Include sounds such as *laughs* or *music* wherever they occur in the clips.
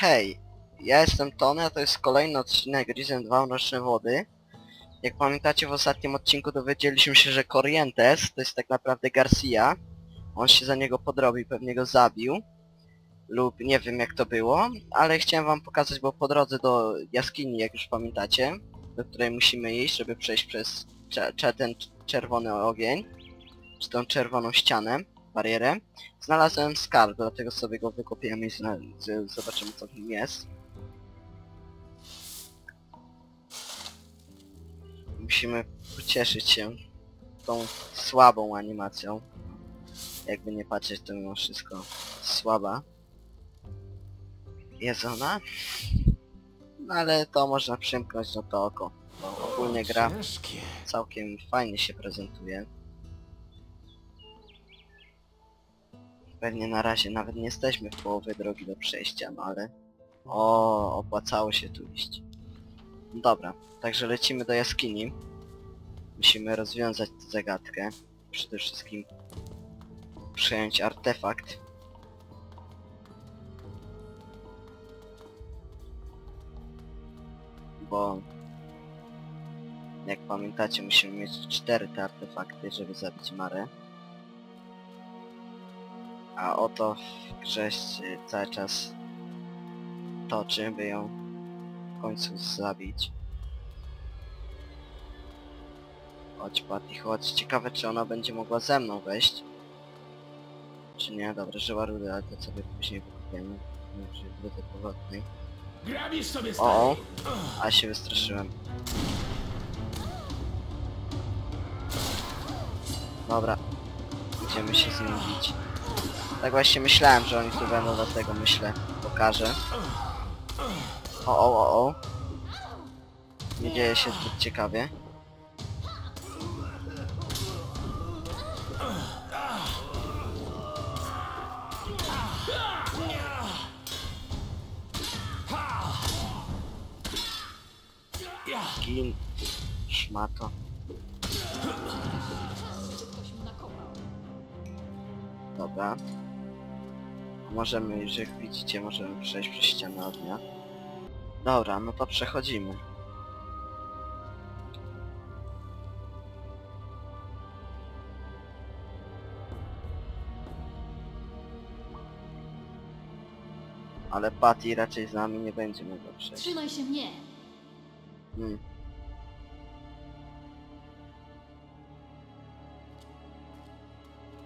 Hej, ja jestem Tony, a to jest kolejny odcinek Risen 2 Mroczne Wody. Jak pamiętacie w ostatnim odcinku dowiedzieliśmy się, że Corrientes to jest tak naprawdę Garcia. On się za niego podrobił, pewnie go zabił. Lub nie wiem jak to było, ale chciałem wam pokazać, bo po drodze do jaskini, jak już pamiętacie, do której musimy iść, żeby przejść przez ten czerwony ogień, czy tą czerwoną ścianę, barierę, znalazłem skarb, dlatego sobie go wykopiłem i zna- z- zobaczymy co w nim jest. Musimy pocieszyć się tą słabą animacją. Jakby nie patrzeć, to mimo wszystko słaba. Jest ona? No ale to można przymknąć no to oko. Bo ogólnie gra Ciężkie. całkiem fajnie się prezentuje. Pewnie na razie nawet nie jesteśmy w połowie drogi do przejścia, no ale... O, opłacało się tu iść. Dobra, także lecimy do jaskini. Musimy rozwiązać tę zagadkę. Przede wszystkim przejąć artefakt. Bo jak pamiętacie, musimy mieć cztery te artefakty, żeby zabić Marę. A oto w grze się cały czas toczy, by ją w końcu zabić. Chodź Patty, chodź. Ciekawe czy ona będzie mogła ze mną wejść. Czy nie? Dobra, żyła rudy, ale to sobie później wykupiemy. Przy wydze powrotnej. Grabisz sobie O, o, a się wystraszyłem. Dobra. Idziemy się z nim bić. Tak właśnie myślałem, że oni tu będą, dlatego myślę, pokażę. O, o, o, o. Nie dzieje się zbyt ciekawie. Gin. Szmato. Dobra. Możemy, już jak widzicie, możemy przejść przez ścianę ognia. Dobra, no to przechodzimy. Ale Patty raczej z nami nie będzie mogła przejść. Trzymaj się mnie! Hmm.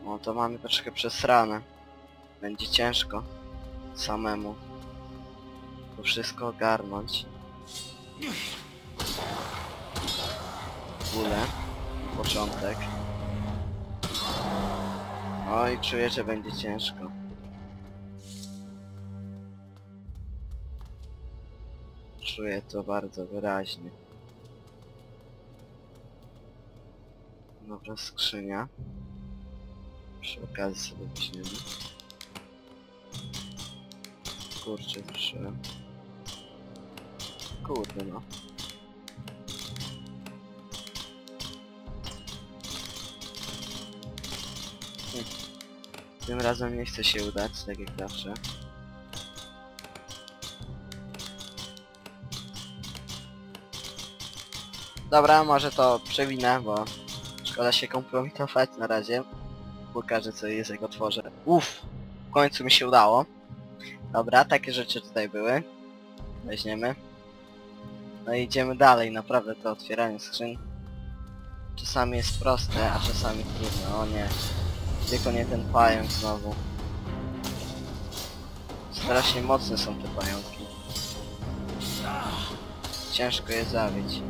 No to mamy troszkę przesrane. Będzie ciężko. Samemu. To wszystko ogarnąć. W ogóle. Początek. I czuję, że będzie ciężko. Czuję to bardzo wyraźnie. Dobra, skrzynia. Przy okazji sobie weźmiemy. Kurczę. Kurde no. Tym razem nie chce się udać, tak jak zawsze. Dobra, może to przewinę, bo szkoda się kompromitować na razie. Pokażę co jest jak otworzę. Uff, w końcu mi się udało. Dobra, takie rzeczy tutaj były. Weźmiemy. No i idziemy dalej, naprawdę to otwieranie skrzyń. Czasami jest proste, a czasami trudne, o nie. Tylko nie ten pająk znowu. Strasznie mocne są te pająki. Ciężko je zabić.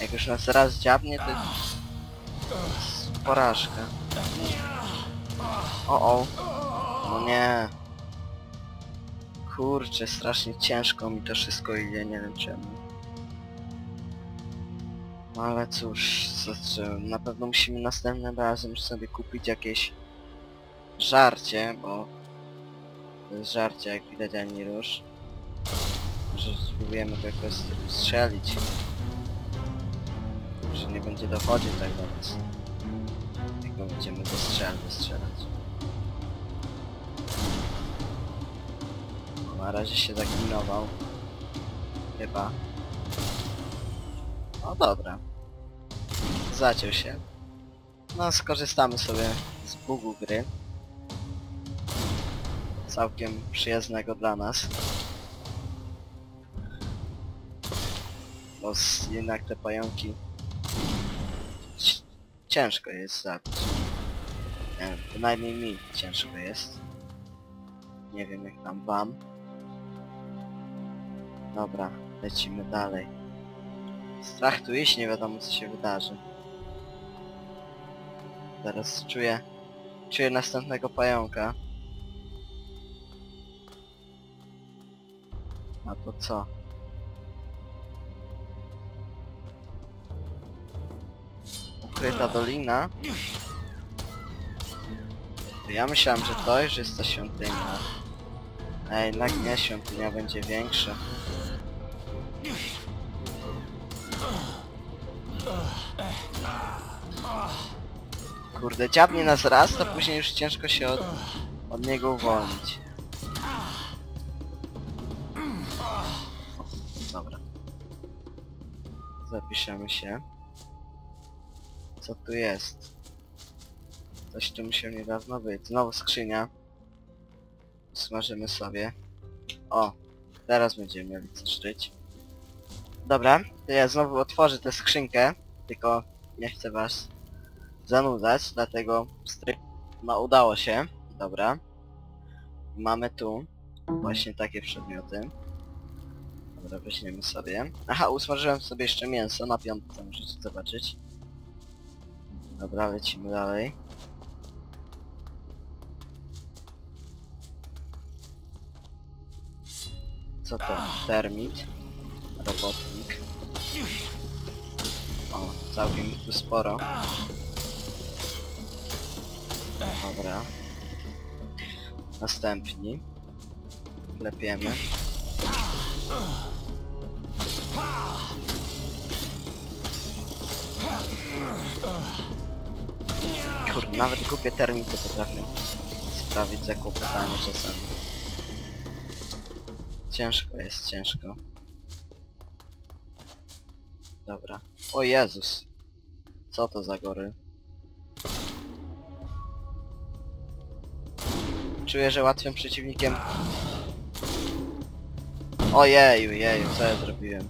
Jak już nas raz dziabnie, to jest porażka. O o. No nie. Kurczę, strasznie ciężko mi to wszystko idzie, nie wiem czemu. No ale cóż, na pewno musimy następnym razem sobie kupić jakieś żarcie, bo to jest żarcie jak widać ani rusz. Może spróbujemy go jakoś strzelić. Że nie będzie dochodził tak do nas. Go będziemy do strzel, strzelać. Na razie się zaklinował. Chyba. No dobra. Zaciął się. No skorzystamy sobie z bugu gry. Całkiem przyjaznego dla nas. Bo jednak te pająki ciężko jest zabić. Nie bynajmniej mi ciężko jest. Nie wiem jak tam wam. Dobra, lecimy dalej. Strach tu iść, nie wiadomo co się wydarzy. Teraz czuję... Czuję następnego pająka. A to co? Ukryta dolina? Ja myślałem, że to już jest ta świątynia. Ej, jednak nie, świątynia będzie większa. Kurde, dziabnie nas raz, to później już ciężko się od, od niego uwolnić. Dobra. Zapiszemy się. Co tu jest? Coś tu musiał niedawno być. Znowu skrzynia. Smażymy sobie. O, teraz będziemy mieli co żyć. Dobra, to ja znowu otworzę tę skrzynkę, tylko nie chcę was zanudzać, dlatego stry... No udało się, dobra. Mamy tu właśnie takie przedmioty. Dobra, weźmiemy sobie. Aha, usmażyłem sobie jeszcze mięso na piątce, możecie zobaczyć. Dobra, lecimy dalej. Co to? Termit. Robotnik. O, całkiem tu sporo. Dobra. Następni. Klepiemy. Kurde, nawet głupie termity potrafią sprawić zakłopotanie czasami. Ciężko jest, ciężko. Dobra. O Jezus! Co to za gory? Czuję, że łatwym przeciwnikiem... Ojeju, jeju, co ja zrobiłem?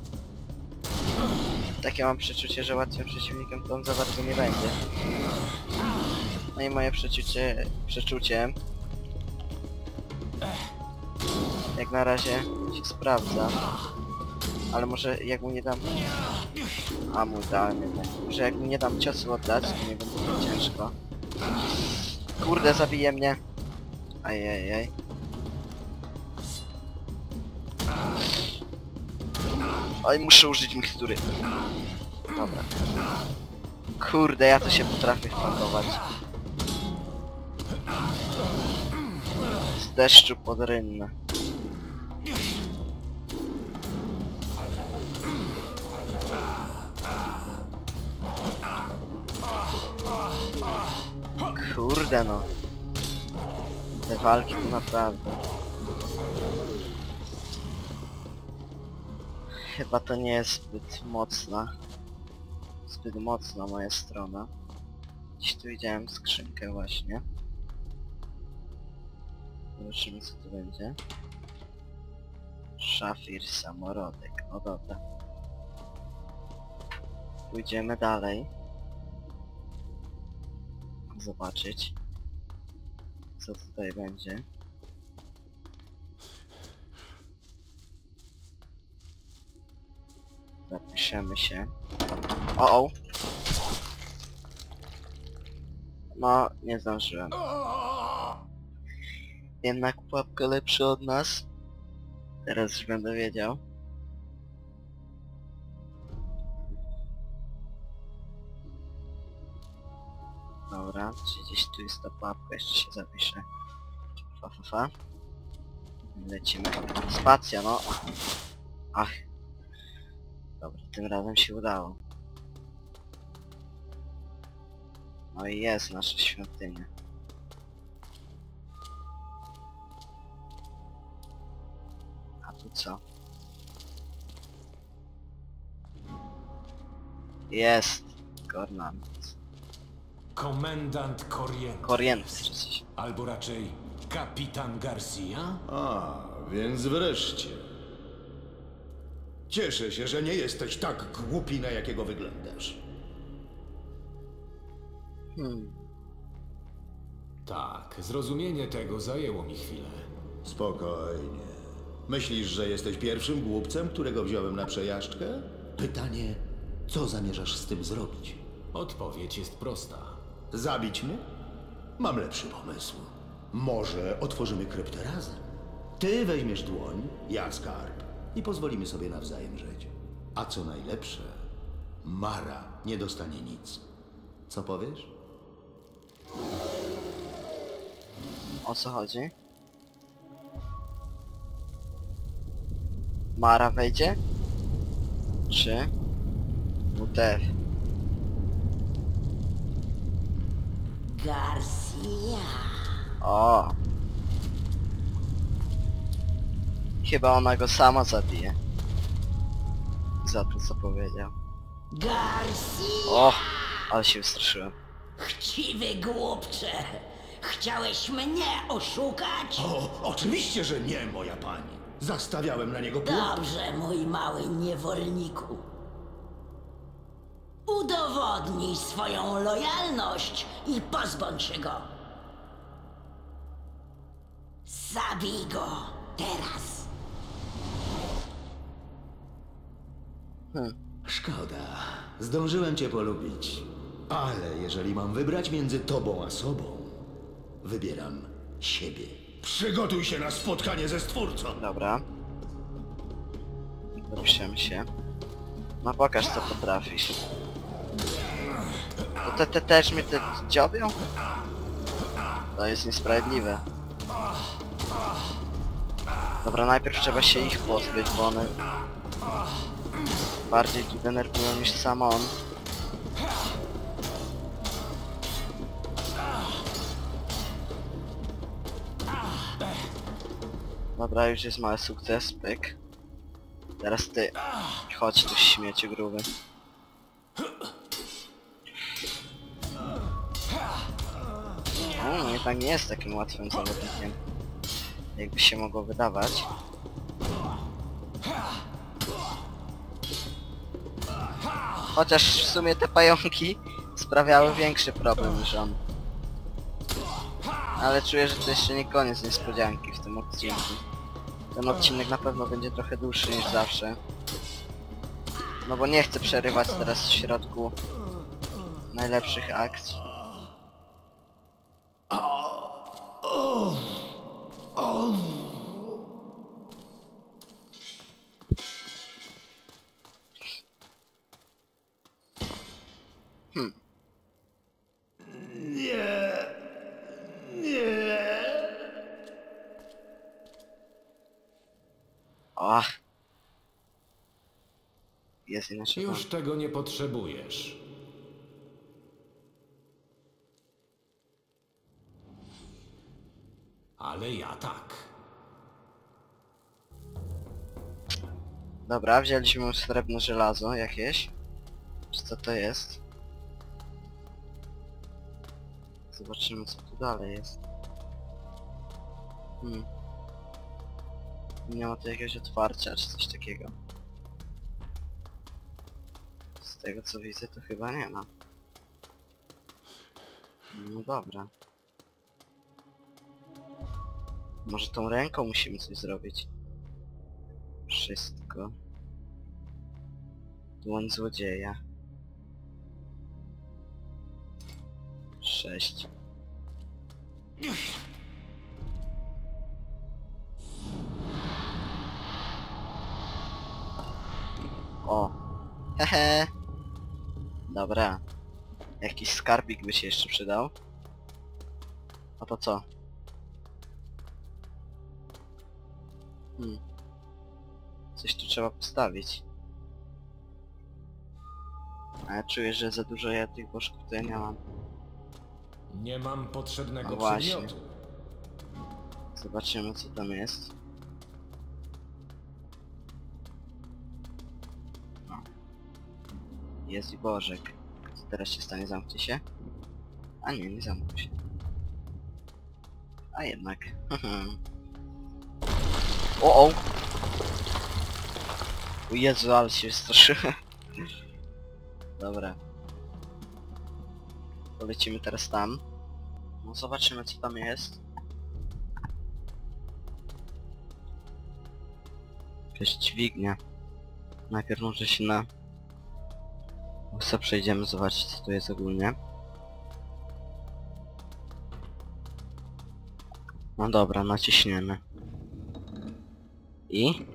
Takie mam przeczucie, że łatwym przeciwnikiem to on za bardzo nie będzie. No i moje przeczucie... przeczucie... Jak na razie się sprawdza. Ale może jak mu nie dam... A mu dałem jednak. Może jak mu nie dam ciosu oddać, to nie będzie tak ciężko. Kurde, zabije mnie. Ajajaj. Oj, muszę użyć mikstury. Dobra. Kurde, ja to się potrafię wpakować. Deszczu pod rynnę. Kurde no. Te walki to naprawdę. Chyba to nie jest zbyt mocna. Zbyt mocna moja strona. Gdzieś tu widziałem skrzynkę właśnie. Zobaczymy co tu będzie. Szafir samorodek. No dobra. Pójdziemy dalej. Zobaczyć. Co tutaj będzie. Zapiszemy się. O, o. No, nie zdążyłem. Jednak pułapka lepszy od nas. Teraz już będę wiedział. Dobra, gdzieś tu jest ta pułapka, jeszcze się zapiszę. Fa, fa, fa. Lecimy. Spacja, no. Ach. Dobra, tym razem się udało. No i jest nasza świątynia. Co? Jest! Kornant. Komendant Corrientes. Czy coś. Albo raczej kapitan Garcia? A, więc wreszcie. Cieszę się, że nie jesteś tak głupi, na jakiego wyglądasz. Hmm. Tak, zrozumienie tego zajęło mi chwilę. Spokojnie. Myślisz, że jesteś pierwszym głupcem, którego wziąłem na przejażdżkę? Pytanie, co zamierzasz z tym zrobić? Odpowiedź jest prosta. Zabić mnie? Mam lepszy pomysł. Może otworzymy kryptę razem? Ty weźmiesz dłoń, ja skarb i pozwolimy sobie nawzajem żyć. A co najlepsze, Mara nie dostanie nic. Co powiesz? O co chodzi? Mara wejdzie? Czy? WTF. Garcia. O! Chyba ona go sama zabije. Za to co powiedział. Garcia! O! Ale się wystraszyłem. Chciwy głupcze! Chciałeś mnie oszukać? O, oczywiście, że nie, moja pani. Zastawiałem na niego pół. Dobrze, mój mały niewolniku. Udowodnij swoją lojalność i pozbądź się go. Zabij go teraz. Hmm. Szkoda. Zdążyłem cię polubić. Ale jeżeli mam wybrać między tobą a sobą, wybieram siebie. Przygotuj się na spotkanie ze Stwórcą. Dobra. Dopiszemy się. No pokaż co potrafisz. To te, te też mnie te dziobią? To jest niesprawiedliwe. Dobra, najpierw trzeba się ich pozbyć, bo one bardziej tu denerwują niż sam on. Dobra, już jest mały sukces, pyk. Teraz ty. Chodź tu śmieciu gruby. O, jednak nie jest takim łatwym zawodnikiem. Jakby się mogło wydawać. Chociaż w sumie te pająki sprawiały większy problem niż on. Ale czuję, że to jeszcze nie koniec niespodzianki w tym odcinku. Ten odcinek na pewno będzie trochę dłuższy niż zawsze. No bo nie chcę przerywać teraz w środku najlepszych akcji. Hmm. Ach. Jest inaczej. Już tego nie potrzebujesz. Ale ja tak. Dobra, wzięliśmy srebrne żelazo jakieś. Czy co to jest? Zobaczymy co tu dalej jest. Hmm. Nie ma tu jakiegoś otwarcia czy coś takiego. Tego co widzę to chyba nie ma. No dobra. Może tą ręką musimy coś zrobić. Wszystko. Dłoń złodzieja. Sześć. O. Hehe. Dobra. Jakiś skarbik by się jeszcze przydał. A to co? Hmm. Coś tu trzeba postawić. A ja czuję, że za dużo ja tych bożków ja nie mam. Nie mam potrzebnego No właśnie. przedmiotu. Zobaczymy co tam jest. Jest i Bożek. Co teraz się stanie? Zamknie się? A nie, nie zamknął się. A jednak. *laughs* o o! Jezu, ale się wystraszyłem. *laughs* Dobra. Polecimy teraz tam. No zobaczymy co tam jest. Jakaś dźwignia. Najpierw może się na... Co przejdziemy zobaczyć co tu jest ogólnie. No dobra, naciśniemy. I?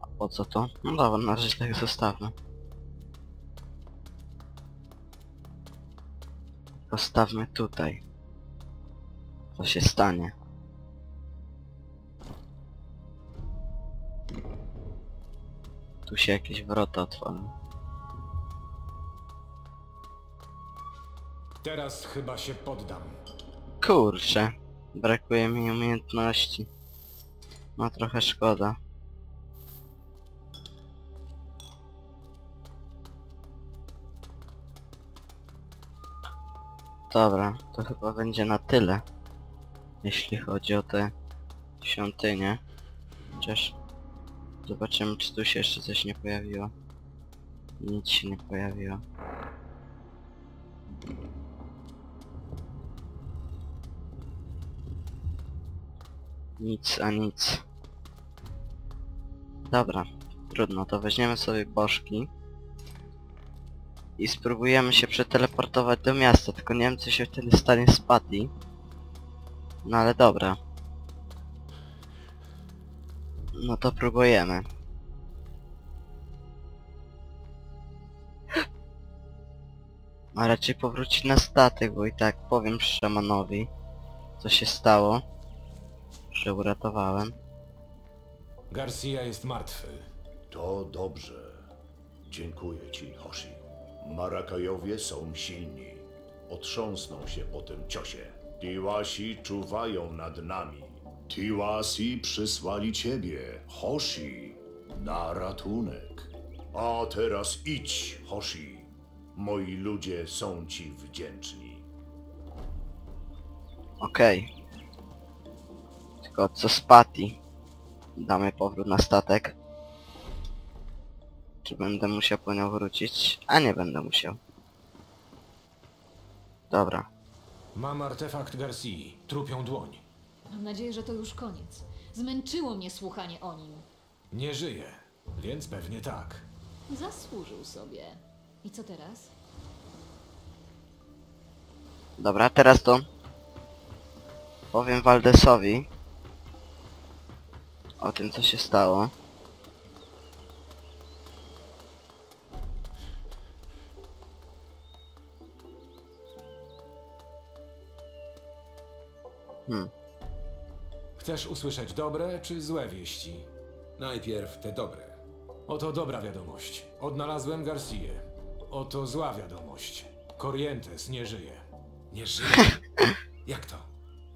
A po co to? No dobra, na razie tak zostawmy. Postawmy tutaj. Co się stanie? Tu się jakieś wrota otworzą. Teraz chyba się poddam. Kurczę, brakuje mi umiejętności. No trochę szkoda. Dobra, to chyba będzie na tyle. Jeśli chodzi o te świątynie. Chociaż zobaczymy czy tu się jeszcze coś nie pojawiło. Nic się nie pojawiło. Nic a nic. Dobra, trudno, to weźmiemy sobie bożki. I spróbujemy się przeteleportować do miasta, tylko nie wiem co się wtedy stanie z Patty. No ale dobra. No to próbujemy. A raczej powrócić na statek, bo i tak powiem szamanowi, co się stało że uratowałem. Garcia jest martwy. To dobrze. Dziękuję ci, Hoshi. Marakajowie są silni. Otrząsną się po tym ciosie. Tiwasi czuwają nad nami. Tiwasi przysłali ciebie, Hoshi, na ratunek. A teraz idź, Hoshi. Moi ludzie są ci wdzięczni. Okej. Tylko co z Patty? Damy powrót na statek. Czy będę musiał po nią wrócić? A nie będę musiał. Dobra. Mam artefakt Garcii, trupią dłoń. Mam nadzieję, że to już koniec. Zmęczyło mnie słuchanie o nim. Nie żyje, więc pewnie tak. Zasłużył sobie. I co teraz? Dobra, teraz to powiem Waldesowi o tym co się stało. Hmm, Chcesz usłyszeć dobre czy złe wieści? Najpierw te dobre. Oto dobra wiadomość. Odnalazłem Garcię. Oto zła wiadomość. Corrientes nie żyje. Nie żyje. *laughs* Jak to?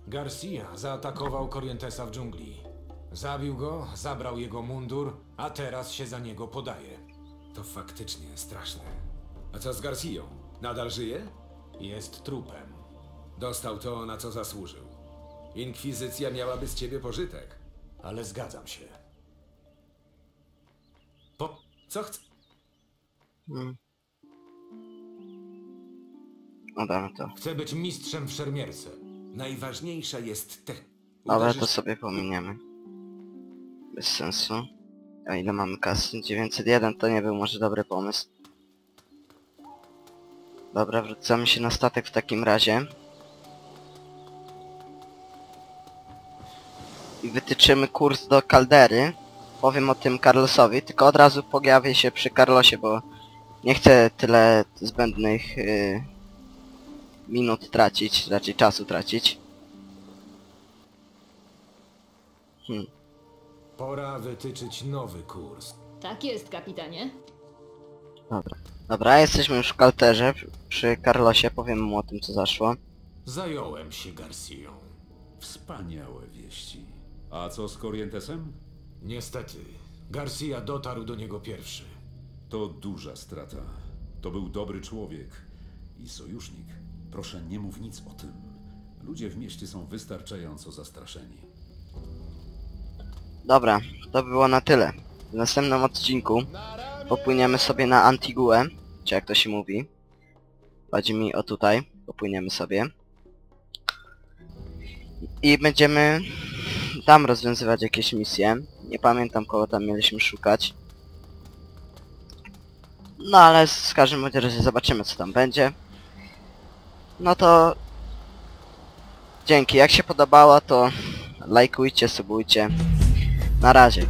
Garcia zaatakował Corrientesa w dżungli. Zabił go, zabrał jego mundur, a teraz się za niego podaje. To faktycznie straszne. A co z Garcją? Nadal żyje? Jest trupem. Dostał to, na co zasłużył. Inkwizycja miałaby z ciebie pożytek. Ale zgadzam się. Po... Co chce... hmm. No damy to. Chcę być mistrzem w szermierce. Najważniejsza jest te... Dobra, Uderzysz- to sobie pominiemy. Bez sensu. A ile mamy kasy? 901 to nie był może dobry pomysł. Dobra, wracamy się na statek w takim razie. I wytyczymy kurs do kaldery. Powiem o tym Carlosowi, tylko od razu pojawię się przy Carlosie, bo nie chcę tyle zbędnych y, minut tracić, raczej czasu tracić. Hmm. Pora wytyczyć nowy kurs. Tak jest, kapitanie. Dobra. Dobra, jesteśmy już w kalterze przy Carlosie, powiem mu o tym co zaszło. Zająłem się Garcją. Wspaniałe wieści. A co z Corrientesem? Niestety, Garcia dotarł do niego pierwszy. To duża strata. To był dobry człowiek i sojusznik. Proszę, nie mów nic o tym. Ludzie w mieście są wystarczająco zastraszeni. Dobra, to było na tyle. W następnym odcinku popłyniemy sobie na Antiguę, czy jak to się mówi. Chodzi mi o tutaj, popłyniemy sobie. I będziemy tam rozwiązywać jakieś misje. Nie pamiętam kogo tam mieliśmy szukać. No ale z każdym razie zobaczymy co tam będzie. No to... Dzięki, jak się podobało to lajkujcie, subujcie. Na razie.